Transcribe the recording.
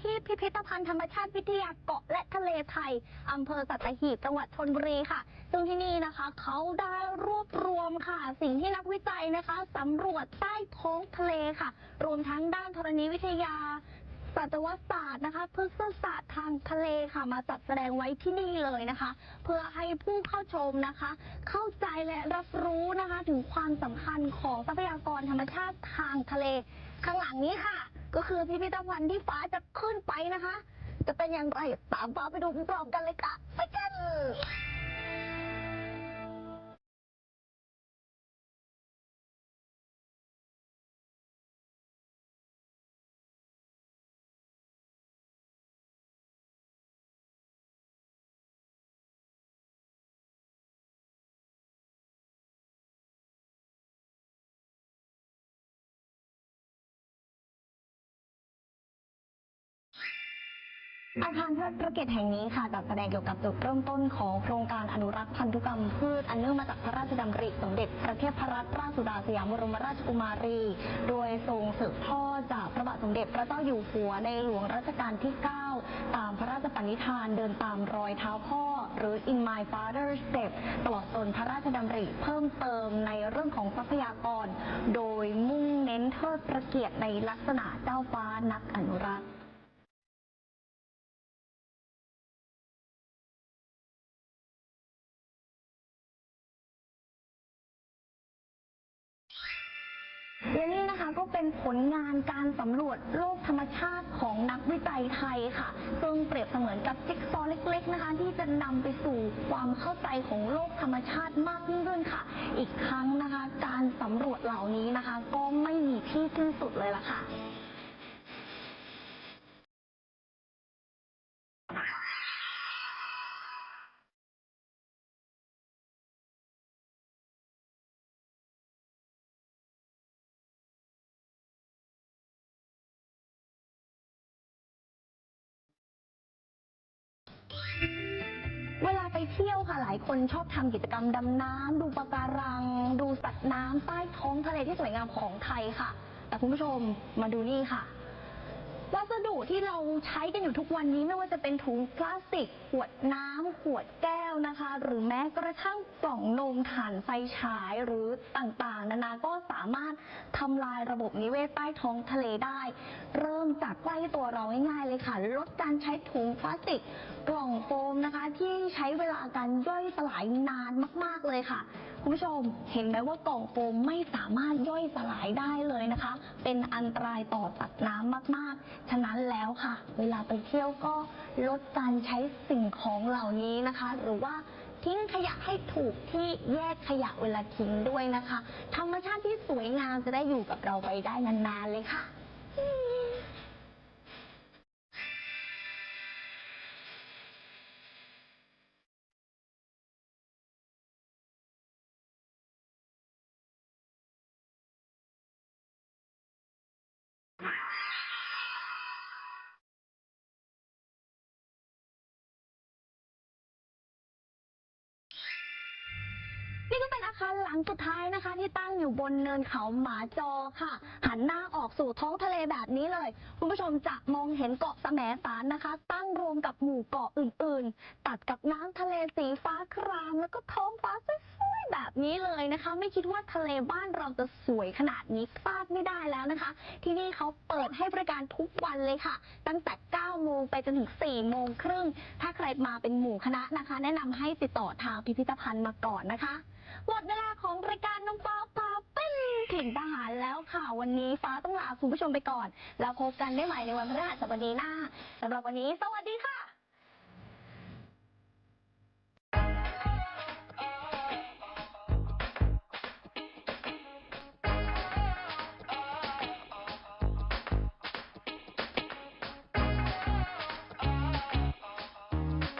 ที่พิพิธภัณฑ์ธรรมชาติวิทยาเกาะและทะเลไทยอำเภอสัตหีบจังหวัดชนบุรีค่ะ ซึ่งที่นี่นะคะ เขาได้รวบรวมค่ะ สิ่งที่นักวิจัยนะคะสำรวจใต้ท้องทะเลค่ะ รวมทั้งด้านธรณีวิทยาสัตวศาสตร์นะคะพฤกษศาสตร์ทางทะเลค่ะมาจัดแสดงไว้ที่นี่เลยนะคะ เพื่อให้ผู้เข้าชมนะคะ เข้าใจและรับรู้นะคะ ถึงความสำคัญของทรัพยากรธรรมชาติทางทะเล ข้างหลังนี้ค่ะ ก็คือพิพิธภัณฑ์ที่ฟ้าจะขึ้นไปนะคะ จะเป็นอย่างไรตามฟ้าไปดูพร้อมกันเลยค่ะ ไปกัน อาคารเทิดพระเกียรติแห่งนี้ค่ะจัดแสดงเกี่ยวกับจุดเริ่มต้นของโครงการอนุรักษ์พันธุกรรมพืชอันเนื่องมาจากพระราชดำริสมเด็จพระเทพรัตนราชสุดาสยามบรมราชกุมารี โดยทรงสืบทอดจากพระบาทสมเด็จพระเจ้าอยู่หัวในหลวงรัชกาลที่ 9 ตามพระราชปณิธานเดินตามรอยเท้าพ่อ หรือ In My Father's Step ตลอดจนพระราชดำริเพิ่มเติมในเรื่องของทรัพยากร โดยมุ่งเน้นเทิดพระเกียรติในลักษณะเจ้าฟ้านักอนุรักษ์ และนี่นะคะก็เป็นผลงานการสำรวจโลกธรรมชาติของนักวิจัยไทยค่ะ ซึ่งเปรียบเสมือนกับจิ๊กซอว์เล็ก ๆ นะคะ ที่จะนำไปสู่ความเข้าใจของโลกธรรมชาติมากยิ่งขึ้นค่ะ อีกครั้งนะคะ การสำรวจเหล่านี้นะคะ ก็ไม่มีที่สิ้นสุดเลยล่ะค่ะ เวลาไปเที่ยวค่ะหลายคนชอบทำกิจกรรมดำน้ำดูปะการัง ดูสัตว์น้ำใต้ท้องทะเลที่สวยงามของไทยค่ะ แต่คุณผู้ชมมาดูนี่ค่ะ วัสดุที่เราใช้กันอยู่ทุกวันนี้ไม่ว่าจะเป็นถุงพลาสติก ขวดน้ำขวดแก้ว นะคะ หรือแม้กระทั่งกล่องนมถ่านไฟฉายหรือต่างๆ นานาก็สามารถทำลายระบบนิเวศใต้ท้องทะเลได้ เริ่มจากใกล้ตัวเราง่ายๆเลยค่ะ ลดการใช้ถุงพลาสติกกล่องโฟมนะคะ ที่ใช้เวลาการย่อยสลายนานมากๆเลยค่ะ คุณผู้ชมเห็นไหมว่ากล่องโฟมไม่สามารถย่อยสลายได้เลยนะคะ เป็นอันตรายต่อสัตว์น้ำมากๆ ฉะนั้นแล้วค่ะ เวลาไปเที่ยวก็ลดการใช้สิ่งของเหล่านี้นะคะ หรือว่าทิ้งขยะให้ถูกที่แยกขยะเวลาทิ้งด้วยนะคะ ธรรมชาติที่สวยงามจะได้อยู่กับเราไปได้นานๆเลยค่ะ นี่ก็เป็นอาคารหลังสุดท้ายนะคะ ที่ตั้งอยู่บนเนินเขาหมาจอค่ะ หันหน้าออกสู่ท้องทะเลแบบนี้เลย คุณผู้ชมจะมองเห็นเกาะแสมสารนะคะ ตั้งรวมกับหมู่เกาะอื่น ๆ ตัดกับน้ำทะเลสีฟ้าคราม แล้วก็ท้องฟ้าสวยๆแบบนี้เลยนะคะ ไม่คิดว่าทะเลบ้านเราจะสวยขนาดนี้พลาดไม่ได้แล้วนะคะ ที่นี่เขาเปิดให้บริการทุกวันเลยค่ะ ตั้งแต่ 9 โมงไปจนถึง 4 โมงครึ่ง ถ้าใครมาเป็นหมู่คณะนะคะ แนะนำให้ติดต่อทางพิพิธภัณฑ์มาก่อนนะคะ หมดเวลาของรายการน้องฟ้าพาเป็นถิ่นทหารแล้วค่ะ วันนี้ฟ้าต้องลาคุณผู้ชมไปก่อน แล้วพบกันได้ใหม่ในวันพฤหัสบดีหน้าสำหรับวันนี้ สวัสดีค่ะ